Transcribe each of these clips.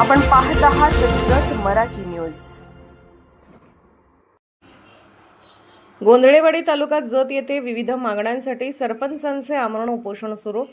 आपण पाहत आहात जत मराठी न्यूज. गोंधळेवाडी तालुक्यात जत येथे विविध मागण्यांसाठी सरपंचांचे आमरण उपोषण सुरू.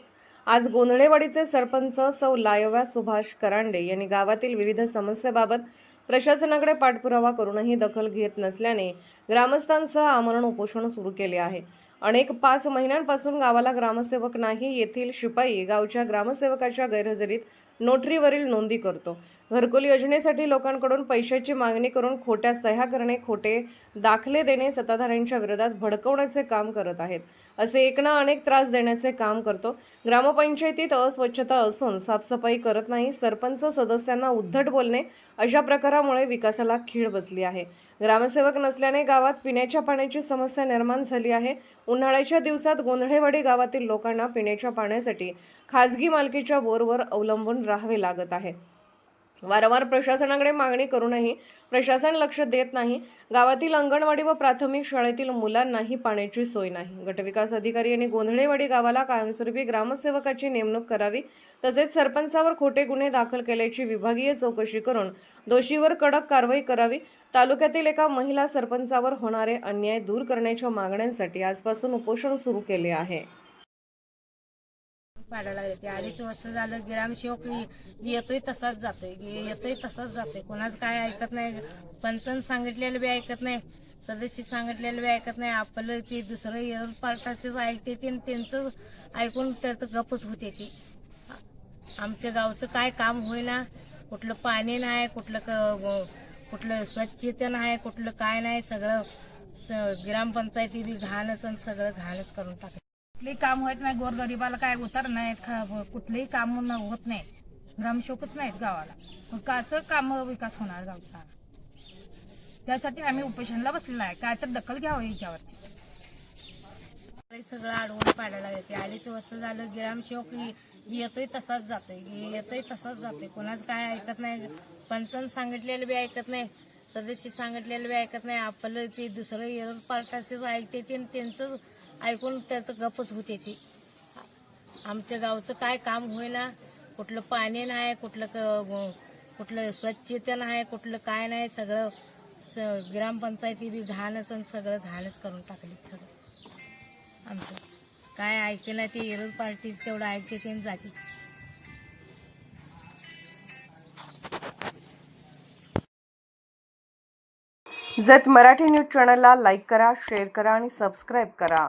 आज गोंधळेवाडीचे सरपंच सौ लायव्या सुभाष करांडे यांनी गावातील विविध समस्येबाबत प्रशासनाकडे पाठपुरावा करूनही दखल घेत नसल्याने ग्रामस्थांसह आमरण उपोषण सुरू केले आहे. अनेक पाच महिन्यांपासून गावाला ग्रामसेवक नाही येथील शिपाई गावच्या ग्रामसेवकाच्या गैरहजेरीत नोटरीवरील नोंदी करतो. घरकुल योजनेसाठी लोकांकडून पैशाची मागणी करून खोट्या सह्या करणे खोटे दाखले देणे सत्ताधाऱ्यांच्या विरोधात भडकवण्याचे काम करत आहेत. असे एकना अनेक त्रास देण्याचे काम करतो. ग्रामपंचायतीत अस्वच्छता असून साफसफाई करत नाही सरपंच सदस्यांना उद्धट बोलणे अशा प्रकारामुळे विकासाला खीळ बसली आहे. ग्रामसेवक नसल्याने गावात पिण्याच्या पाण्याची समस्या निर्माण झाली आहे. उन्हाळ्याच्या दिवसात गोंधळेवाडी गावातील लोकांना पिण्याच्या पाण्यासाठी खाजगी मालकीच्या बोरवर अवलंबून राहावे लागत आहे. वारंवार प्रशासनाकडे मागणी करूनही प्रशासन लक्ष देत नाही. गावातील अंगणवाडी व प्राथमिक शाळेतील मुलांनाही पाण्याची सोय नाही. गटविकास अधिकारी यांनी गोंधळेवाडी गावाला कायमस्वरूपी ग्रामसेवकाची नेमणूक करावी तसेच सरपंचावर खोटे गुन्हे दाखल केल्याची विभागीय चौकशी करून दोषीवर कडक कारवाई करावी. तालुक्यातील एका महिला सरपंचावर होणारे अन्याय दूर करण्याच्या मागण्यांसाठी आजपासून उपोषण सुरू केले आहे. पाडायला लागले. ते अडीच वर्ष झालं ग्रामसेवक येतोय तसाच जातोय. येतोय तसाच जातोय. कोणाच काय ऐकत नाही. पंचन सांगितलेलं बी ऐकत नाही. सदस्य सांगितलेलं बी ऐकत नाही. आपलं ते दुसरं इयर पार्टाचेच ऐकते ते आणि त्यांचं ऐकून त्यात गपच होते ती. आमच्या गावचं काय काम होईना. कुठलं पाणी नाही कुठलं क- कुठलं स्वच्छता नाही कुठलं काय नाही. सगळं स- ग्रामपंचायती बी घाणच आणि सगळं घाणच करून टाकलं कुठलंही काम व्हायचं नाही गोरगरिबाला काय उतर नाही कुठलेही कुठलंही काम होत नाही. ग्रामशोकच नाहीत गावाला. मग कसं काम विकास होणार गावचा? त्यासाठी आम्ही उपोषणला बसलेला आहे. काय तर दखल घ्यावं याच्यावरती सगळं अडवून पाडायला येते. अडीच वर्ष झालं ग्रामसेवक येतोय तसाच जातोय. येतोय तसाच जातोय. कोणाच काय ऐकत नाही. पंचन सांगितलेलं बी ऐकत नाही. सदस्य सांगितलेलं बी ऐकत नाही. आपलं ते दुसरं एरर पार्टाचेच ऐकते ते त्यांचं ऐकून त्यात गपच होते ती आमच्या गावचं काय काम होईना कुठलं पाणी नाही कुठलं क- कुठलं स्वच्छता नाही कुठलं काय नाही सगळं स- ग्रामपंचायती बी घाणच आणि सगळं घाणच करून टाकली सगळं. आमचं काय ऐकलं ते एरर पार्टीच तेवढं ऐकते ते जाती जाते. जत मराठी न्यूज चॅनलला लाईक करा शेअर करा आणि सबस्क्राईब करा.